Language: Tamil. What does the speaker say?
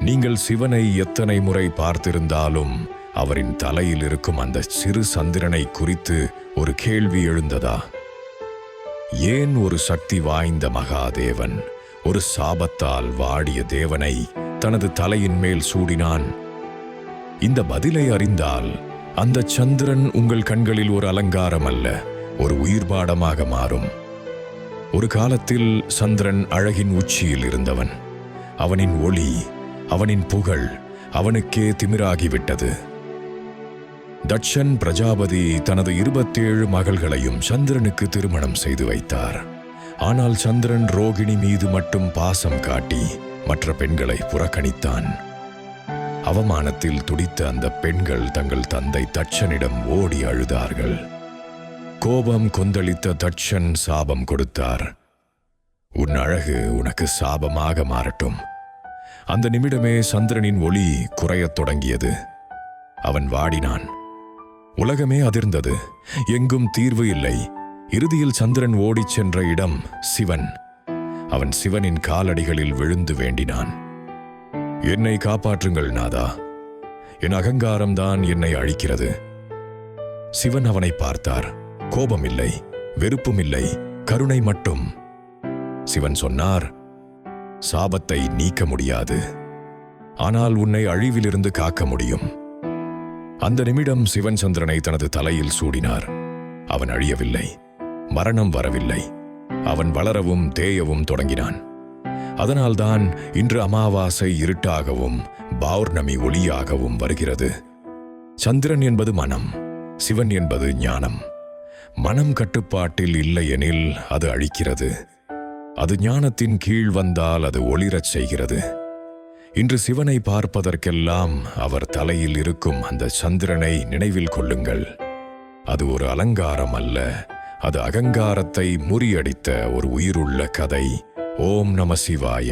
நீங்கள் சிவனை எத்தனை முறை பார்த்திருந்தாலும் அவரின் தலையில் இருக்கும் அந்த சிறு சந்திரனை குறித்து ஒரு கேள்வி எழுந்ததா? ஏன் ஒரு சக்தி வாய்ந்த மகாதேவன் ஒரு சாபத்தால் வாடிய தேவனை தனது தலையின் மேல் சூடினான்? இந்த பதிலை அறிந்தால் அந்த சந்திரன் உங்கள் கண்களில் ஒரு அலங்காரம் அல்ல ஒரு உயிர்பாடமாக மாறும். ஒரு காலத்தில் சந்திரன் அழகின் உச்சியில் இருந்தவன். அவனின் ஒளி அவனின் புகழ் அவனுக்கே திமிராகிவிட்டது. தட்சன் பிரஜாபதி தனது இருபத்தேழு மகள்களையும் சந்திரனுக்கு திருமணம் செய்து வைத்தார். ஆனால் சந்திரன் ரோகிணி மீது மட்டும் பாசம் காட்டி மற்ற பெண்களை புறக்கணித்தான். அவமானத்தில் துடித்த அந்த பெண்கள் தங்கள் தந்தை தட்சனிடம் ஓடி அழுதார்கள். கோபம் கொந்தளித்த தட்சன் சாபம் கொடுத்தார். உன் அழகு உனக்கு சாபமாக மாறட்டும். அந்த நிமிடமே சந்திரனின் ஒளி குறையத் தொடங்கியது. அவன் வாடினான். உலகமே அதிர்ந்தது. எங்கும் தீர்வு இல்லை. இறுதியில் சந்திரன் ஓடிச் சென்ற இடம் சிவன். அவன் சிவனின் காலடிகளில் விழுந்து வேண்டினான். என்னை காப்பாற்றுங்கள் நாதா. என் அகங்காரம்தான் என்னை அழிக்கிறது. சிவன் அவனை பார்த்தார். கோபம் இல்லை கருணை மட்டும். சிவன் சொன்னார். சாபத்தை நீக்க முடியாது. ஆனால் உன்னை அழிவிலிருந்து காக்க முடியும். அந்த நிமிடம் சிவன் சந்திரனை தனது தலையில் சூடினார். அவன் அழியவில்லை. மரணம் வரவில்லை. அவன் வளரவும் தேயவும் தொடங்கினான். அதனால்தான் இன்று அமாவாசை இருட்டாகவும் பௌர்ணமி ஒளியாகவும் வருகிறது. சந்திரன் என்பது மனம் சிவன் என்பது ஞானம். மனம் கட்டுப்பாட்டில் இல்லையெனில் அது அழிக்கிறது. அது ஞானத்தின் கீழ் வந்தால் அது ஒளிரச் செய்கிறது. இன்று சிவனை பார்ப்பதற்கெல்லாம் அவர் தலையில் இருக்கும் அந்த சந்திரனை நினைவில் கொள்ளுங்கள். அது ஒரு அலங்காரம் அல்ல அது அகங்காரத்தை முறியடித்த ஒரு உயிருள்ள கதை. ஓம் நம சிவாய.